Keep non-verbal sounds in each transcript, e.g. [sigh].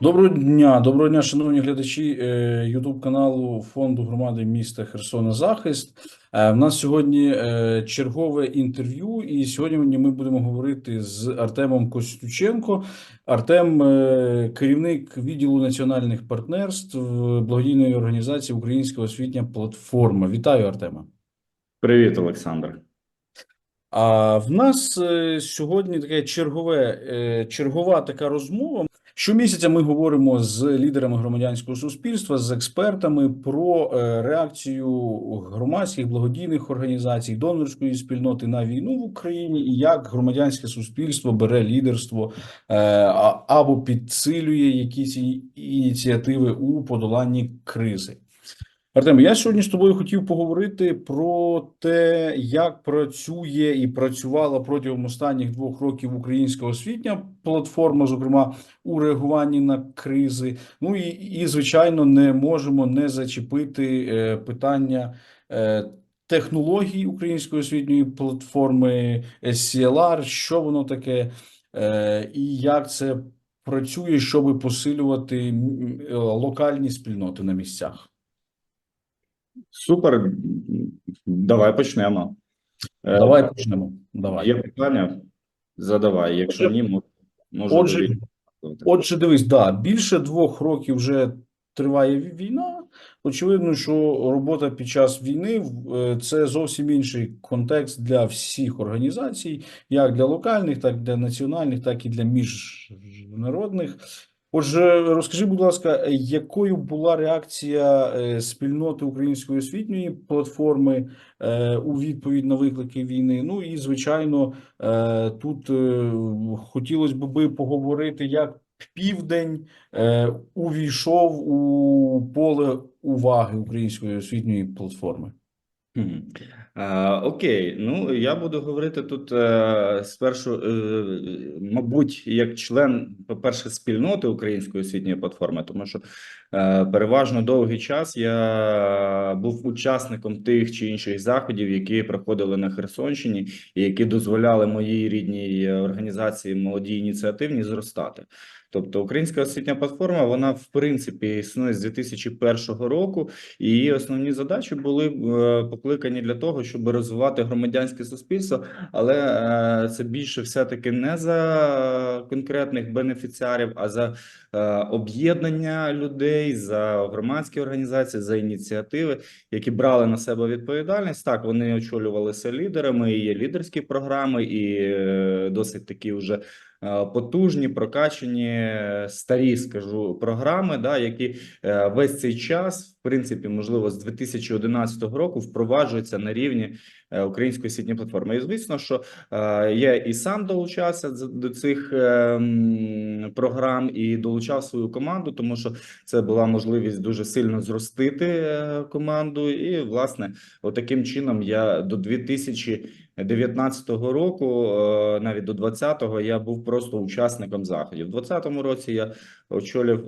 Доброго дня, доброго дня, шановні глядачі Ютуб каналу Фонду громади міста Херсона Захист. Е, В нас сьогодні е, чергове інтерв'ю, і сьогодні ми будемо говорити з Артемом Костюченко. Артем е, керівник відділу національних партнерств благодійної організації Українська освітня платформа. Вітаю, Артема. Привіт, Олександр. А в нас е, сьогодні таке чергове, е, чергова така розмова. Щомісяця ми говоримо з лідерами громадянського суспільства, з експертами про е, реакцію громадських благодійних організацій, донорської спільноти на війну в Україні і як громадянське суспільство бере лідерство е, або підсилює якісь ініціативи у подоланні кризи. Артем, я сьогодні з тобою хотів поговорити про те, як працює і працювала протягом останніх двох років українська освітня платформа, зокрема у реагуванні на кризи. Ну і, і звичайно, не можемо не зачепити е, питання е, технологій української освітньої платформи SCLR, що воно таке, е, і як це працює, щоб посилювати е, локальні спільноти на місцях. Супер. Давай почнемо. Е, Давай почнемо. Давай. Є питання? Задавай. Якщо ні, мо- можу Отже. Отже, дивись, да, більше двох років вже триває війна. Очевидно, що робота під час війни е, це зовсім інший контекст для всіх організацій, як для локальних, так і для національних, так і для міжнародних. Отже, розкажи, будь ласка, якою була реакція е, спільноти української освітньої платформи е, у відповідь на виклики війни? Ну і звичайно, е, тут хотілося би поговорити, як південь увійшов у поле уваги української освітньої платформи. А, окей, ну я буду говорити тут е, спершу, е, мабуть, як член, по-перше, спільноти Української освітньої платформи, тому що е, переважно довгий час я був учасником тих чи інших заходів, які проходили на Херсонщині, і які дозволяли моїй рідній організації молоді ініціативні зростати. Тобто Українська освітня платформа, вона в принципі існує з 2001 року. І її основні задачі були е, покликані для того, щоб розвивати громадянське суспільство, але е, це більше все-таки не за конкретних бенефіціарів, а за е, об'єднання людей, за громадські організації, за ініціативи, які брали на себе відповідальність. Так, вони очолювалися лідерами, і є лідерські програми, і досить такі вже потужні, прокачені, е, старі, скажу, програми, да, які е, весь цей час, принципі, можливо, з 2011 року впроваджуються на рівні е, української освітньої платформи. І звісно, що е, я і сам долучався до цих е, програм і долучав свою команду, тому що це була можливість дуже сильно зростити команду. І, власне, отаким чином я до 2019 року, е, навіть до 20-го, я був просто учасником заходів. У 20-му році я очолив,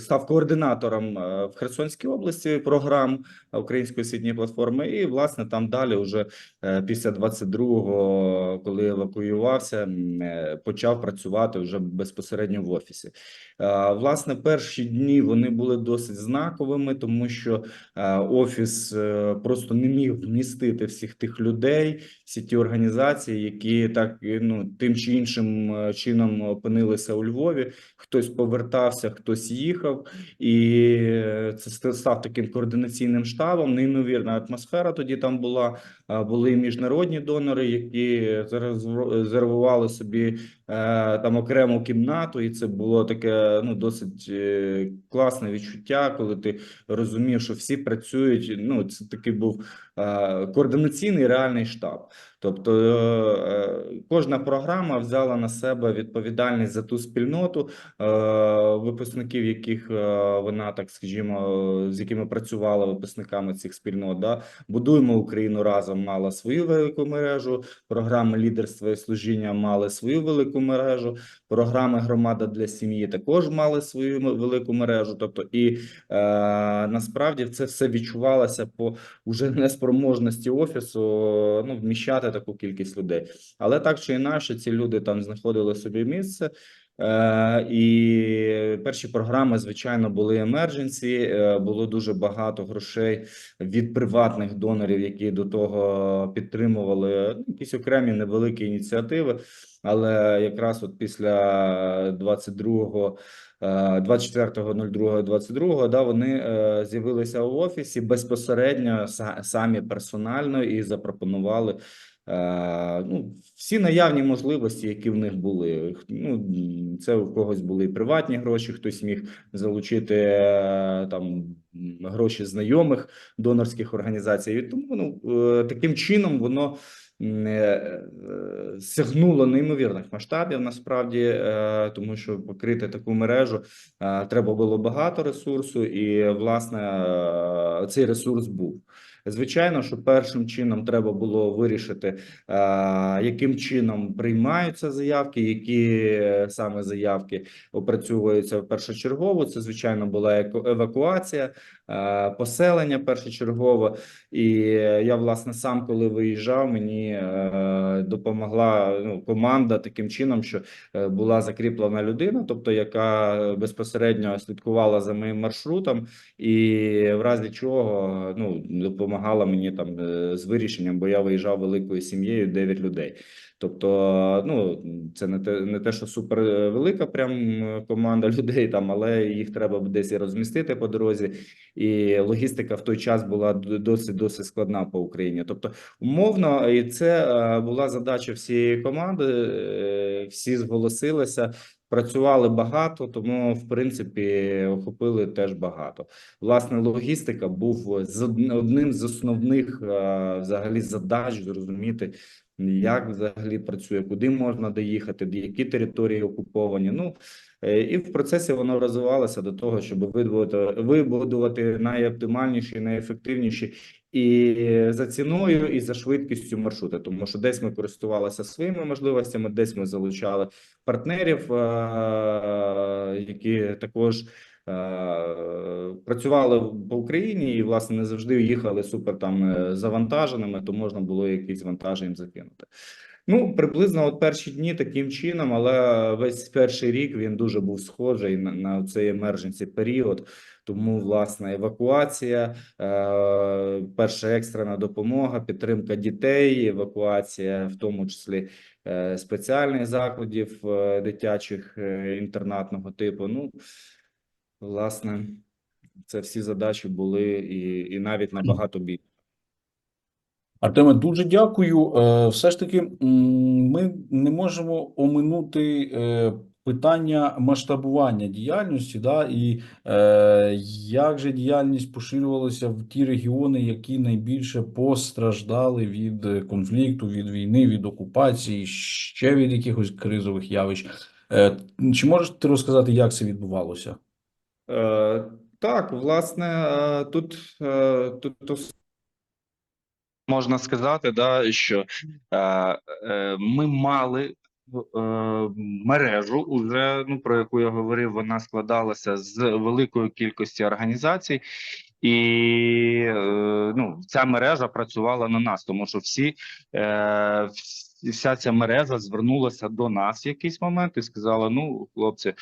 став координатором е, в Херсонській області програм Української освітньої платформи. І, власне, там далі, вже е, після 22-го, коли евакуювався, е, почав працювати вже безпосередньо в офісі. Власне, перші дні вони були досить знаковими, тому що офіс просто не міг вмістити всіх тих людей, всі ті організації, які так ну тим чи іншим чином опинилися у Львові. Хтось повертався, хтось їхав, і е, це став таким координаційним штабом. Неймовірна атмосфера тоді там була. Були міжнародні донори, які зарезерву- резервували собі е, там окрему кімнату, і це було таке ну досить е, класне відчуття, коли ти розумів, що всі працюють. Ну це такий був е, координаційний реальний штаб. Тобто е, кожна програма взяла на себе відповідальність за ту спільноту е, випускників, яких е, вона так скажімо, з якими працювала випускниками цих спільнот. Да? Будуємо Україну разом мала свою велику мережу. Програми лідерства і служіння мали свою велику мережу. Програми громада для сім'ї також мали свою велику мережу. Тобто, і е, насправді це все відчувалося по уже [laughs] неспроможності офісу ну, вміщати таку кількість людей. Але так чи інакше, ці люди там знаходили собі місце. Е, і перші програми, звичайно, були емердженсі. Е, було дуже багато грошей від приватних донорів, які до того підтримували ну, якісь окремі невеликі ініціативи. Але якраз от після 22-го, е, 24.02.22, да, вони е, з'явилися у офісі безпосередньо самі персонально і запропонували е, ну, всі наявні можливості, які в них були. Ну, це у когось були приватні гроші, хтось міг залучити е, там гроші знайомих донорських організацій. І тому ну, е, таким чином воно е, е, сягнуло неймовірних масштабів насправді, е, тому що покрити таку мережу е, треба було багато ресурсу, і власне е, цей ресурс був. Звичайно, що першим чином треба було вирішити, яким чином приймаються заявки, які е, саме заявки опрацьовуються першочергово. Це звичайно була евакуація, поселення першочергово. І я власне сам, коли виїжджав, мені е, допомогла ну, команда таким чином, що е, була закріплена людина, тобто яка безпосередньо слідкувала за моїм маршрутом, і в разі чого ну допомагала мені там е, з вирішенням, бо я виїжджав великою сім'єю 9 людей. Тобто, ну це не те, не те, що супер е, велика прям е, команда [laughs] людей там, але їх треба десь і розмістити по дорозі, і логістика в той час була досить досить складна по Україні. Тобто, умовно, і це е, була задача всієї команди. е, Всі зголосилися. Працювали багато, тому в принципі охопили теж багато. Власне, логістика був з од- одним з основних е, взагалі задач зрозуміти, як взагалі працює, куди можна доїхати, які території окуповані. Ну е, і в процесі воно розвивалося до того, щоб вибудувати, вибудувати найоптимальніші, найефективніші і за ціною, і за швидкістю маршрути. Тому що десь ми користувалися своїми можливостями, десь ми залучали партнерів, е, які також. Е, Працювали по Україні і власне не завжди їхали супер там е, завантаженими, то можна було якісь вантажі їм закинути. Ну, приблизно от перші дні таким чином, але весь перший рік він дуже був схожий на, на цей емердженсі період. Тому, власне, евакуація, е, перша екстрена допомога, підтримка дітей, евакуація, в тому числі е, спеціальних закладів е, дитячих е, інтернатного типу. Ну, власне, це всі задачі були і, і навіть набагато більше. Артеме, дуже дякую. Е, Все ж таки, ми не можемо оминути е, питання масштабування діяльності, да, і е, як же діяльність поширювалася в ті регіони, які найбільше постраждали від конфлікту, від війни, від окупації, ще від якихось кризових явищ. Чи можеш ти розказати, як це відбувалося? Е, так, власне, е, тут, е, тут, можна сказати, да, що ми мали мережу, уже ну про яку я говорив, вона складалася з великої кількості організацій, і ну, ця мережа працювала на нас, тому що всі е, вс- вся ця мережа звернулася до нас в якийсь момент і сказала: Ну, хлопці, е,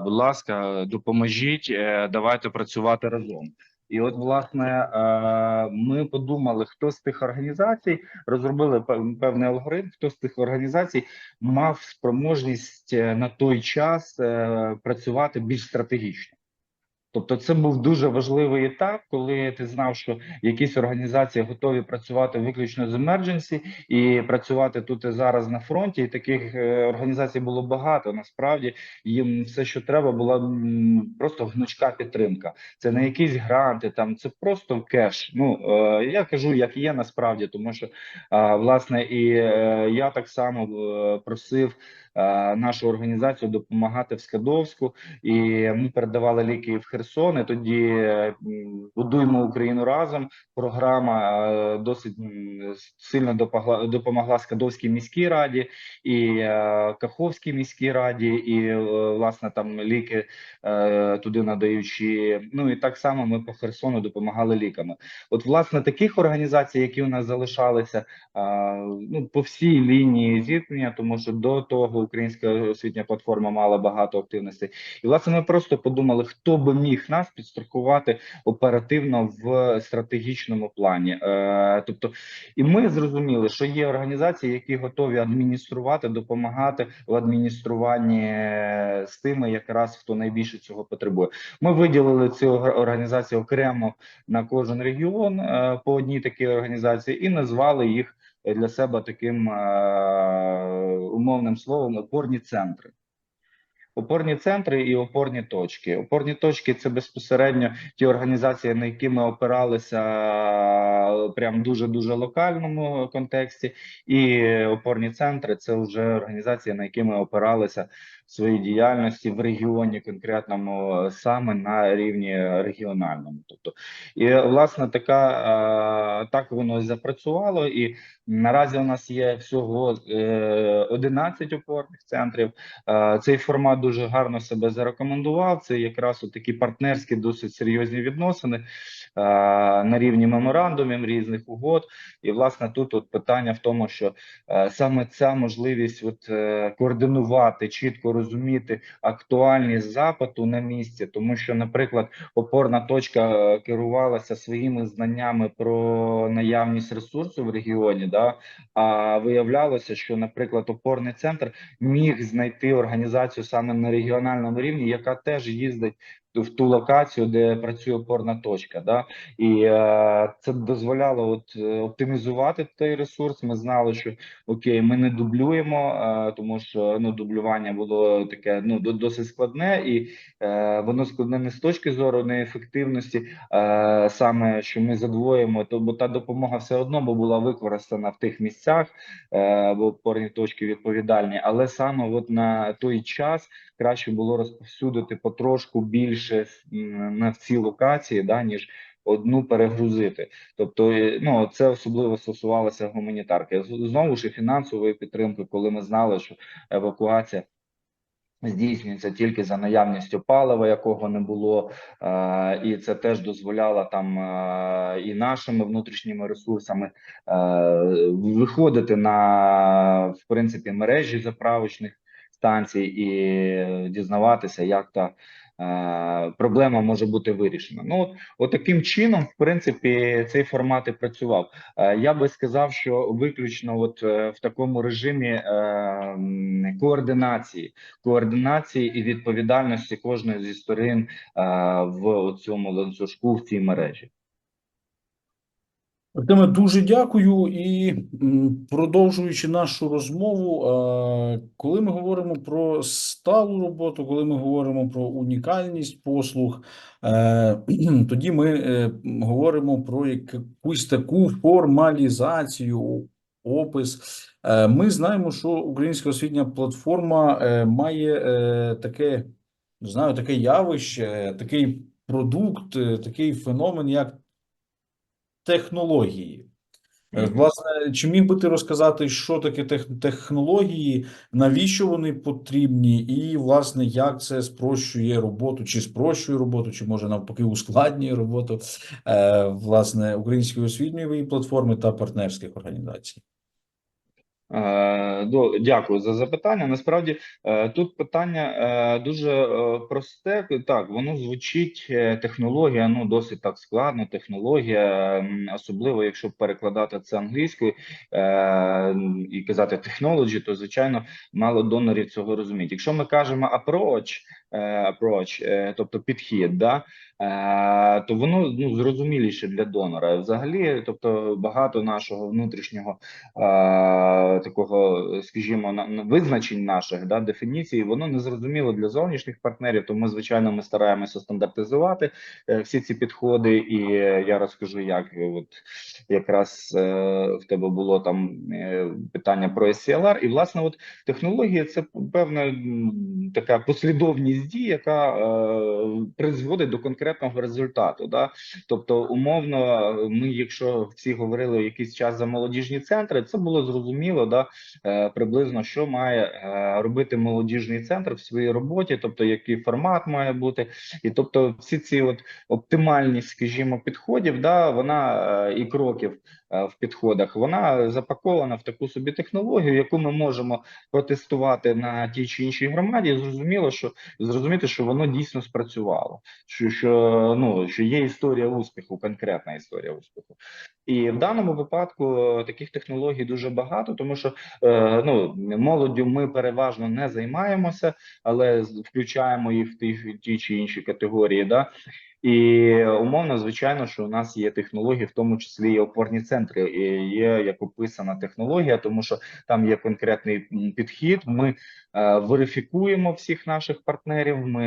будь ласка, допоможіть, е, давайте працювати разом. І от, власне, е, ми подумали, хто з тих організацій розробили пев- певний алгоритм, хто з тих організацій мав спроможність на той час працювати більш стратегічно. Тобто, це був дуже важливий етап, коли ти знав, що якісь організації готові працювати виключно з emergency і працювати тут і зараз на фронті. І таких е, організацій було багато. Насправді їм все, що треба, була просто гнучка підтримка. Це не якісь гранти, там це просто кеш. Ну е, я кажу, як є насправді, тому що власне і е, я так само просив нашу організацію допомагати в Скадовську, і ми передавали ліки в Херсон. І тоді е, будуємо Україну разом. Програма е, досить сильно допомогла, Скадовській міській раді і е, Каховській міській раді, і е, власне там ліки е, туди надаючи. Ну і так само ми по Херсону допомагали ліками. От, власне, таких організацій, які у нас залишалися, ну по всій лінії зіткнення, тому що до того українська освітня платформа мала багато активностей. І власне ми просто подумали, хто би міг нас підстрахувати оперативно в стратегічному плані. Е, тобто, і ми зрозуміли, що є організації, які готові адмініструвати, допомагати в адмініструванні з тими, якраз хто найбільше цього потребує. Ми виділили цю ор- організацію окремо на кожен регіон е, по одній такій організації і назвали їх для себе таким е, умовним словом опорні центри. Опорні центри і опорні точки. Опорні точки це безпосередньо ті організації, на які ми опиралися е, прям дуже дуже локальному контексті, і опорні центри це вже організації, на які ми опиралися в своїй діяльності в регіоні, конкретному е, саме на рівні регіональному. Тобто, і власне така е, так воно і запрацювало. І наразі у нас є всього е, 11 опорних центрів. Е, Цей формат дуже гарно себе зарекомендував. Це якраз такі партнерські, досить серйозні відносини е, на рівні меморандумів різних угод. І власне тут от питання в тому, що е, саме ця можливість от, е, координувати, чітко розуміти актуальність запиту на місці, тому що, наприклад, опорна точка керувалася своїми знаннями про наявність ресурсу в регіоні, да, а виявлялося, що, наприклад, опорний центр міг знайти організацію саме на регіональному рівні, яка теж їздить в ту локацію, де працює опорна точка. Да? І е, це дозволяло от е, оптимізувати той ресурс. Ми знали, що окей, ми не дублюємо, е, тому що ну дублювання було таке ну досить складне, і е, воно складне не з точки зору неефективності, е, саме що ми задвоїмо, то бо та допомога все одно була використана в тих місцях, е, бо опорні точки відповідальні, але саме от на той час краще було розповсюдити потрошку більше на всі локації, да, ніж одну перегрузити. Тобто, е, ну це особливо стосувалося гуманітарки. Знову ж і фінансової підтримки, коли ми знали, що евакуація. Здійснюється тільки за наявністю палива, якого не було, і це теж дозволяло там і нашими внутрішніми ресурсами виходити на в принципі мережі заправочних станцій і дізнаватися, як та проблема може бути вирішена. Ну от, таким чином, в принципі, цей формат і працював. Я би сказав, що виключно от е, в такому режимі е, координації, координації і відповідальності кожної зі сторін в цьому ланцюжку в цій мережі. Артеме, дуже дякую. І продовжуючи нашу розмову, коли ми говоримо про сталу роботу, коли ми говоримо про унікальність послуг, е, [clears throat] тоді ми е, говоримо про якусь таку формалізацію, опис. Е, Ми знаємо, що Українська освітня платформа має таке, знаю, таке явище, такий продукт, такий феномен, як технології. Е. Власне, чи міг би ти розказати, що таке технології, навіщо вони потрібні, і, власне, як це спрощує роботу, чи спрощує роботу, чи може навпаки ускладнює роботу е, власне української освітньої платформи та партнерських організацій? Е, Дякую за запитання. Насправді е, тут питання е, дуже просте. Так, воно звучить технологія. Ну досить так складно. Технологія, особливо якщо перекладати це англійською і казати technology, то звичайно мало донорів цього розуміють. Якщо ми кажемо approach, approach, е, тобто підхід, да. Е, то воно ну зрозуміліше для донора. Взагалі, тобто багато нашого внутрішнього е, такого, скажімо, на, на визначень наших да дефініцій, воно не зрозуміло для зовнішніх партнерів. Тому, звичайно, ми стараємося стандартизувати е, всі ці підходи, і е, я розкажу, як от якраз е, в тебе було там е, питання про SCLR, і власне, от технологія це певна така послідовність дій, яка е, призводить до конкретного результату. Да? Тобто, умовно, ми, якщо всі говорили якийсь час за молодіжні центри, це було зрозуміло, да е, приблизно що має е, робити молодіжний центр в своїй роботі, тобто який формат має бути, і тобто всі ці от оптимальність, скажімо, підходів, да, вона і кроків в підходах, вона запакована в таку собі технологію, яку ми можемо протестувати на тій чи іншій громаді. І зрозуміло, що зрозуміти, що воно дійсно спрацювало, що, що ну що є історія успіху, конкретна історія успіху. І в даному випадку е, таких технологій дуже багато, тому що е, ну молоддю ми переважно не займаємося, але включаємо їх в ті, в ті чи інші категорії. Да? І умовно, звичайно, що у нас є технології, в тому числі і опорні центри. І є як описана технологія, тому що там є конкретний підхід. Ми е, верифікуємо всіх наших партнерів, ми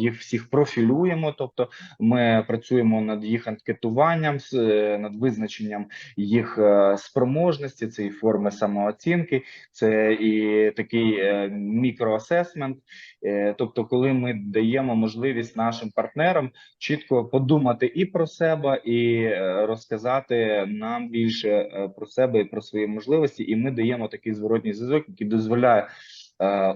їх всіх профілюємо, тобто ми працюємо над їх анкетуванням, з- е, над визначенням їх е, спроможності, це і форми самооцінки, це і такий е, мікроасесмент. Е, Тобто, коли ми даємо можливість нашим партнерам чітко подумати і про себе, і е, розказати нам більше е, про себе і про свої можливості, і ми даємо такий зворотній зв'язок, який дозволяє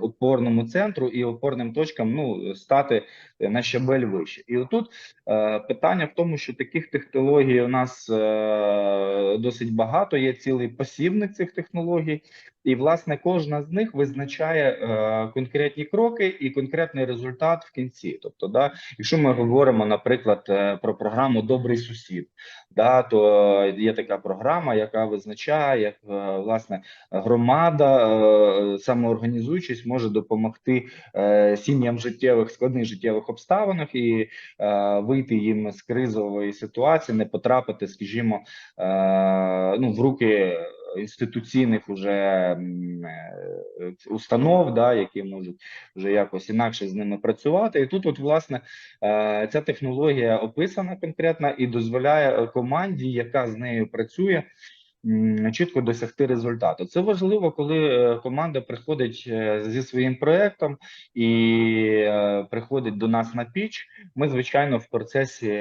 опорному центру і опорним точкам ну стати на щабель вище. І отут е, питання в тому, що таких технологій у нас е, досить багато. Є цілий посібник цих технологій, і власне кожна з них визначає е, конкретні кроки і конкретний результат в кінці. Тобто, да, якщо ми говоримо, наприклад, е, про програму Добрий сусід, да, то є така програма, яка визначає, як е, власне громада е, самоорганізуючись може допомогти е, сім'ям життєвих складних життєвих обставинах і е, вийти їм з кризової ситуації, не потрапити, скажімо, е, ну в руки інституційних уже установ, да, які можуть вже якось інакше з ними працювати. І тут, от власне, ця технологія описана конкретно і дозволяє команді, яка з нею працює. Чітко досягти результату. Це важливо, коли е, команда приходить е, зі своїм проектом і е, приходить до нас на піч. Ми, звичайно, в процесі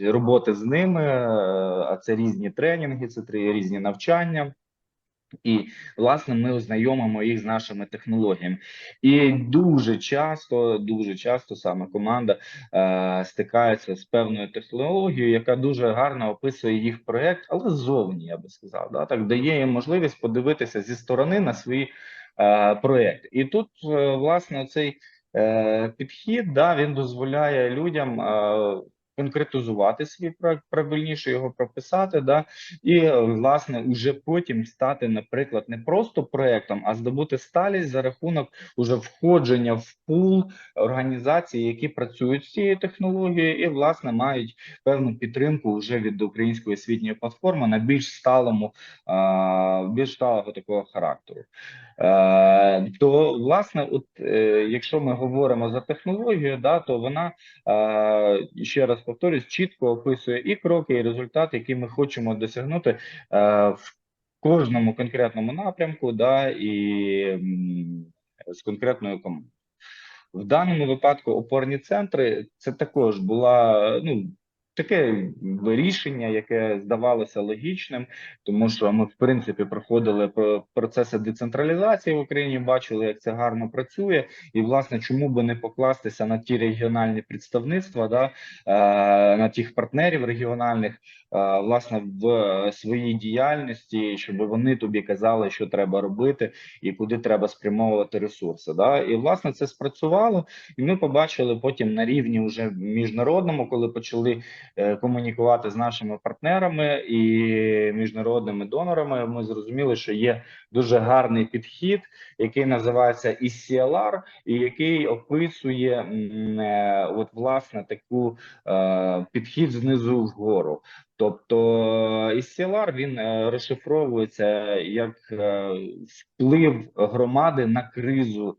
роботи з ними, а це різні тренінги, це три різні навчання. І власне ми ознайомимо їх з нашими технологіями, і дуже часто, дуже часто саме команда е, стикається з певною технологією, яка дуже гарно описує їх проект, але ззовні я би сказав, да так дає їм можливість подивитися зі сторони на свої е, проекти. І тут е, власне цей е, підхід да він дозволяє людям. Е, Конкретизувати свій проект, правильніше його прописати, да і власне уже потім стати, наприклад, не просто проектом, а здобути сталість за рахунок уже входження в пул організацій, які працюють з цією технологією, і власне мають певну підтримку вже від української освітньої платформи на більш сталому, більш сталого такого характеру. Е, то власне, от е, якщо ми говоримо за технологію, да, то вона е, ще раз повторюсь, чітко описує і кроки, і результати, які ми хочемо досягнути е, в кожному конкретному напрямку, да, і з конкретною командою. В даному випадку опорні центри це також була ну. Таке рішення, яке здавалося логічним, тому що ми, в принципі, проходили про- процеси децентралізації в Україні, бачили, як це гарно працює, і власне, чому би не покластися на ті регіональні представництва, да, е, на тих партнерів регіональних, е, власне, в своїй діяльності, щоб вони тобі казали, що треба робити і куди треба спрямовувати ресурси. Да? І власне це спрацювало, і ми побачили потім на рівні вже міжнародному, коли почали комунікувати з нашими партнерами і міжнародними донорами. Ми зрозуміли, що є дуже гарний підхід, який називається ECLR, і який описує е, от власне таку е, підхід знизу вгору. Тобто ECLR, він е, розшифровується як е, вплив громади на кризу.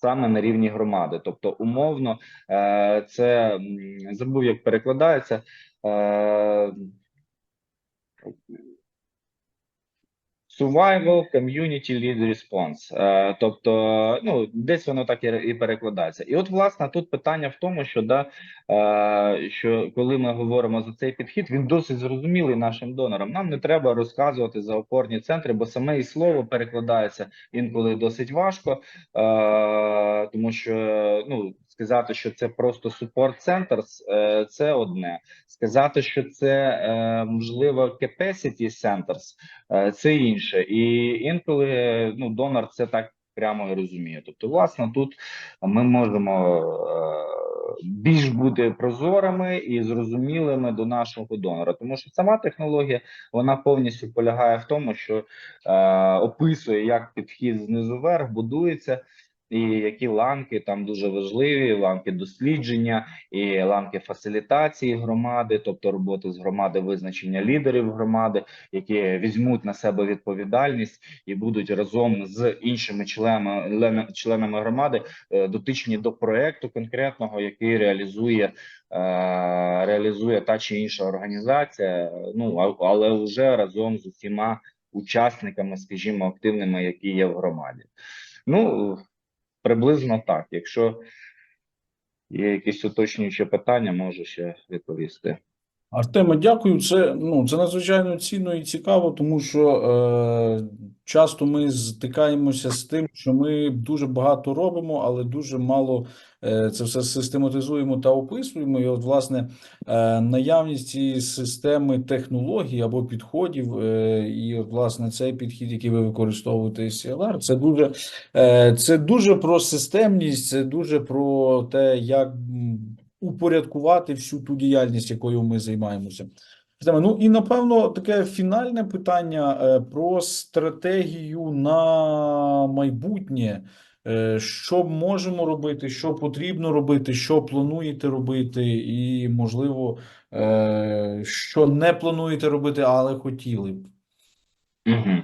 Саме на рівні громади, тобто умовно, е, це забув, як перекладається. Survival Community Lead Response. Е, тобто, ну десь воно так і, перекладається. І от, власне, тут питання в тому, що да, е, що коли ми говоримо за цей підхід, він досить зрозумілий нашим донорам. Нам не треба розказувати за опорні центри, бо саме і слово перекладається інколи досить важко, е, тому що ну. сказати, що це просто centers, е, це одне. Сказати, що це можливо capacity centers, це інше. І інколи ну, донор це так прямо і розуміє. Тобто, власне, тут ми можемо е, більш бути прозорими і зрозумілими до нашого донора, тому що сама технологія вона повністю полягає в тому, що е, описує, як підхід знизу вверх будується. І які ланки там дуже важливі, ланки дослідження і ланки фасилітації громади, тобто роботи з громади, визначення лідерів громади, які візьмуть на себе відповідальність і будуть разом з іншими членами членами громади е, дотичні до проекту конкретного, який реалізує е, реалізує та чи інша організація. Ну але вже разом з усіма учасниками, скажімо, активними, які є в громаді. Ну приблизно так. Якщо є якісь уточнюючі питання, можу ще відповісти. Артеме, дякую. Це ну це надзвичайно цінно і цікаво, тому що е, часто ми стикаємося з тим, що ми дуже багато робимо, але дуже мало е, це все систематизуємо та описуємо. І от, власне, е, наявність цієї системи технологій або підходів, е, і от, власне, цей підхід, який ви використовуєте із CLR, це дуже е, це дуже про системність, це дуже про те, як. Упорядкувати всю ту діяльність, якою ми займаємося. Ну і напевно таке фінальне питання е, про стратегію на майбутнє. Е, Що можемо робити, що потрібно робити, що плануєте робити, і можливо, е, що не плануєте робити, але хотіли б. Угу.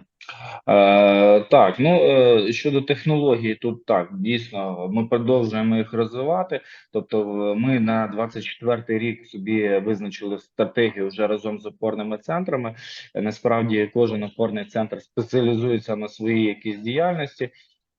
Е, так, ну е, щодо технологій, тут так дійсно ми продовжуємо їх розвивати. Тобто, ми на 24 рік собі визначили стратегію вже разом з опорними центрами. Насправді, кожен опорний центр спеціалізується на своїй якійсь діяльності.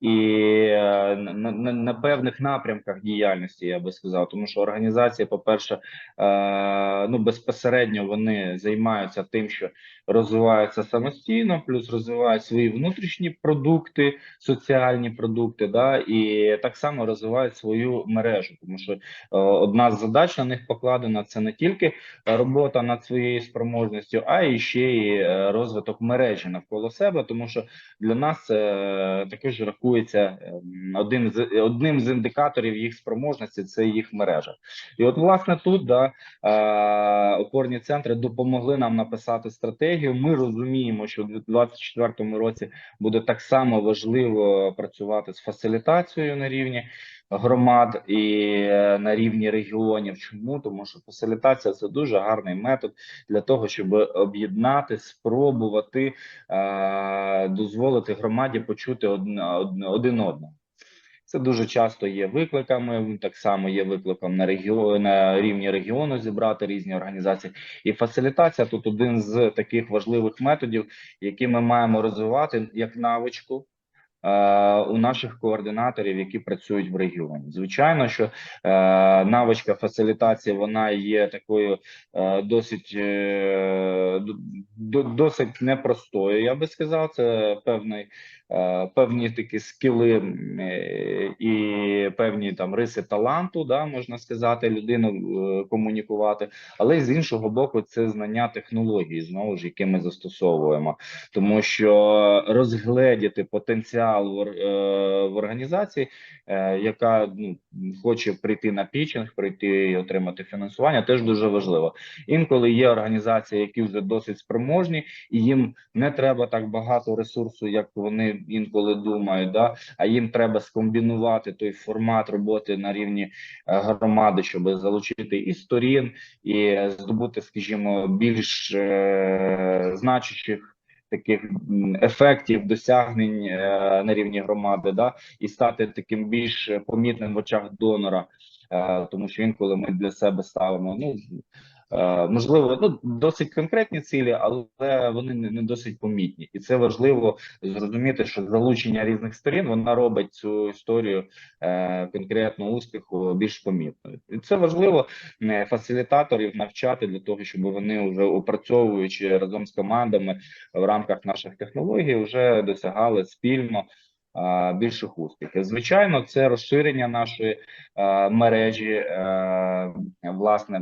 І е, на, на, на певних напрямках діяльності я би сказав, тому що організація, по-перше, е, ну безпосередньо вони займаються тим, що розвиваються самостійно, плюс розвивають свої внутрішні продукти, соціальні продукти, да, і так само розвивають свою мережу, тому що е, одна з задач на них покладена це не тільки робота над своєю спроможністю, а і ще й е, розвиток мережі навколо себе, тому що для нас це також рахується ем, один з одним з індикаторів їх спроможності це їх мережа. І от власне тут да е, опорні центри допомогли нам написати стратегію. Ми розуміємо, що в 2024 році буде так само важливо працювати з фасилітацією на рівні громад і е, на рівні регіонів. Чому тому, що фасилітація це дуже гарний метод для того, щоб об'єднати, спробувати е, дозволити громаді почути один одного. Це дуже часто є викликами. Так само є викликом на регіон на рівні регіону зібрати різні організації. І фасилітація тут один з таких важливих методів, які ми маємо розвивати як навичку. Е, У наших координаторів, які працюють в регіоні, звичайно, що е, навичка фасилітації вона є такою е, досить досить непростою. Я би сказав, це певний е, певні такі скіли е, і певні там риси таланту, да, можна сказати, людину е, комунікувати. Але з іншого боку, це знання технологій, знову ж які ми застосовуємо, тому що розгледіти потенціал в, організації, яка ну, хоче прийти на пічинг, прийти і отримати фінансування, теж дуже важливо. Інколи є організації, які вже досить спроможні, і їм не треба так багато ресурсу, як вони інколи думають. Да? А їм треба скомбінувати той формат роботи на рівні е, громади, щоб залучити і сторін, і здобути, скажімо, більш е, значущих. Таких ефектів досягнень е, на рівні громади, да, і стати таким більш помітним в очах донора, е, тому що інколи ми для себе ставимо ну можливо, ну досить конкретні цілі, але вони не, досить помітні, і це важливо зрозуміти, що залучення різних сторін вона робить цю історію е, конкретного успіху більш помітною. І це важливо е, фасилітаторів навчати для того, щоб вони вже опрацьовуючи разом з командами в рамках наших технологій, вже досягали спільно е, більших успіхів. Звичайно, це розширення нашої е, мережі, е, власне.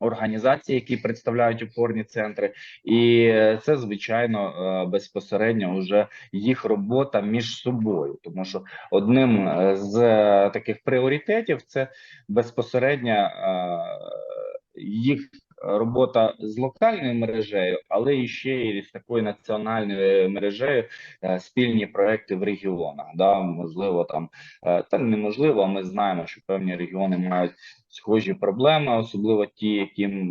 Організації, які представляють опорні центри, і це звичайно е, безпосередньо вже їх робота між собою, тому що одним е, з е, таких пріоритетів це безпосередньо їх робота з локальною мережею, але і ще і з такою національною мережею е, спільні проекти в регіонах. Да, можливо, там е, та неможливо. Ми знаємо, що певні регіони мають схожі проблеми, особливо ті, які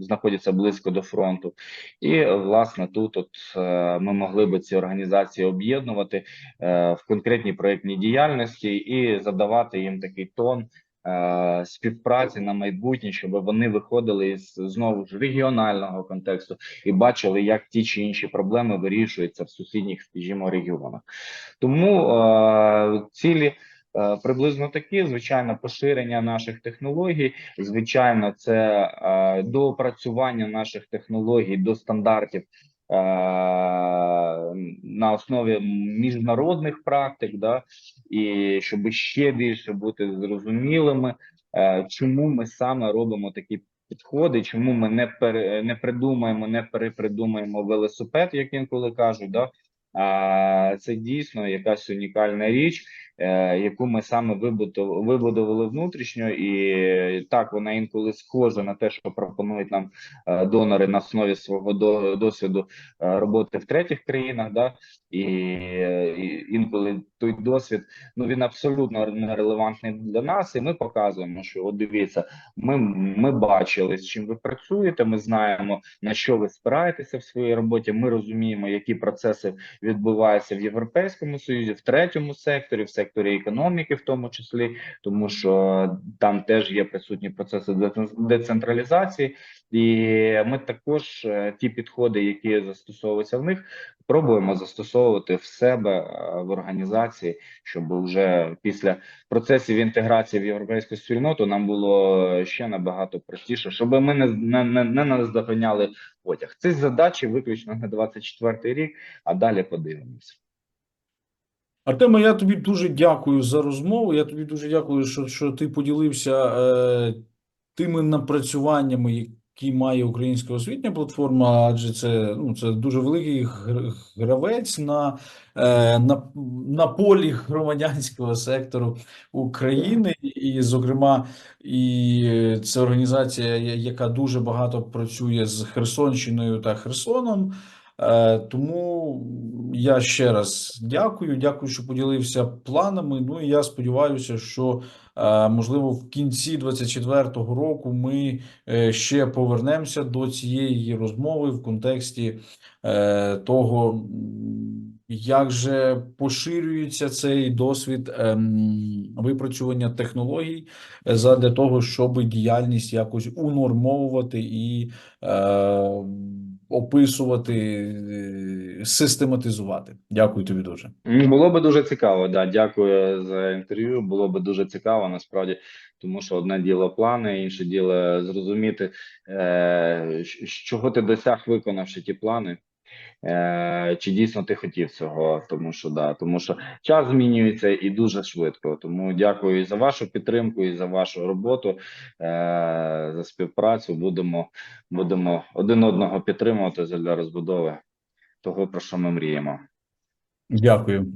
знаходяться близько до фронту. І власне тут от е, ми могли би ці організації об'єднувати в конкретній проєктній діяльності і задавати їм такий тон. Е, Співпраці на майбутнє, щоб вони виходили із знову ж регіонального контексту і бачили, як ті чи інші проблеми вирішуються в сусідніх, скажімо, регіонах. Тому е, цілі е, приблизно такі: звичайно, поширення наших технологій, звичайно, це е, доопрацювання наших технологій до стандартів. Е, На основі міжнародних практик, да, і щоб ще більше бути зрозумілими, е, чому ми саме робимо такі підходи, чому ми не пере, не придумаємо, не перепридумаємо велосипед, як інколи кажуть, да, а це дійсно якась унікальна річ, е, яку ми саме вибудували внутрішньо, і так вона інколи схожа на те, що пропонують нам е, донори на основі свого до- досвіду е, роботи в третіх країнах. Да? І, і інколи той досвід ну він абсолютно не релевантний для нас, і ми показуємо, що от дивіться, ми, ми бачили, з чим ви працюєте. Ми знаємо на що ви спираєтеся в своїй роботі. Ми розуміємо, які процеси відбуваються в Європейському Союзі, в третьому секторі, в секторі економіки, в тому числі, тому що там теж є присутні процеси децен- децентралізації, і ми також е, ті підходи, які застосовуються в них, пробуємо застосовувати в себе е, в організації, щоб вже після процесів інтеграції в європейську спільноту нам було ще набагато простіше, щоб ми не не, не, не наздоганяли потяг. Це задачі виключно на 24 рік, а далі подивимося. Артеме, я тобі дуже дякую за розмову. Я тобі дуже дякую, що, що ти поділився е, тими напрацюваннями, які має українська освітня платформа, адже це, ну, це дуже великий гр- гравець на, е, на, на полі громадянського сектору України, і, зокрема, і це організація, яка дуже багато працює з Херсонщиною та Херсоном. Е, Тому я ще раз дякую. Дякую, що поділився планами. Ну і я сподіваюся, що е, можливо в кінці 24-го року ми е, ще повернемося до цієї розмови в контексті того, як же поширюється цей досвід ем, випрацювання технологій задля того, щоб діяльність якось унормовувати і описувати, е, систематизувати. Дякую тобі дуже. Було би дуже цікаво, да. Дякую за інтерв'ю. Було би дуже цікаво насправді, тому що одне діло плани, інше діло зрозуміти, е, чого ти досяг, виконавши ті плани. Е, чи дійсно ти хотів цього? Тому що да, тому що час змінюється і дуже швидко. Тому дякую і за вашу підтримку, і за вашу роботу, е, за співпрацю. Будемо, будемо один одного підтримувати для розбудови того, про що ми мріємо. Дякую.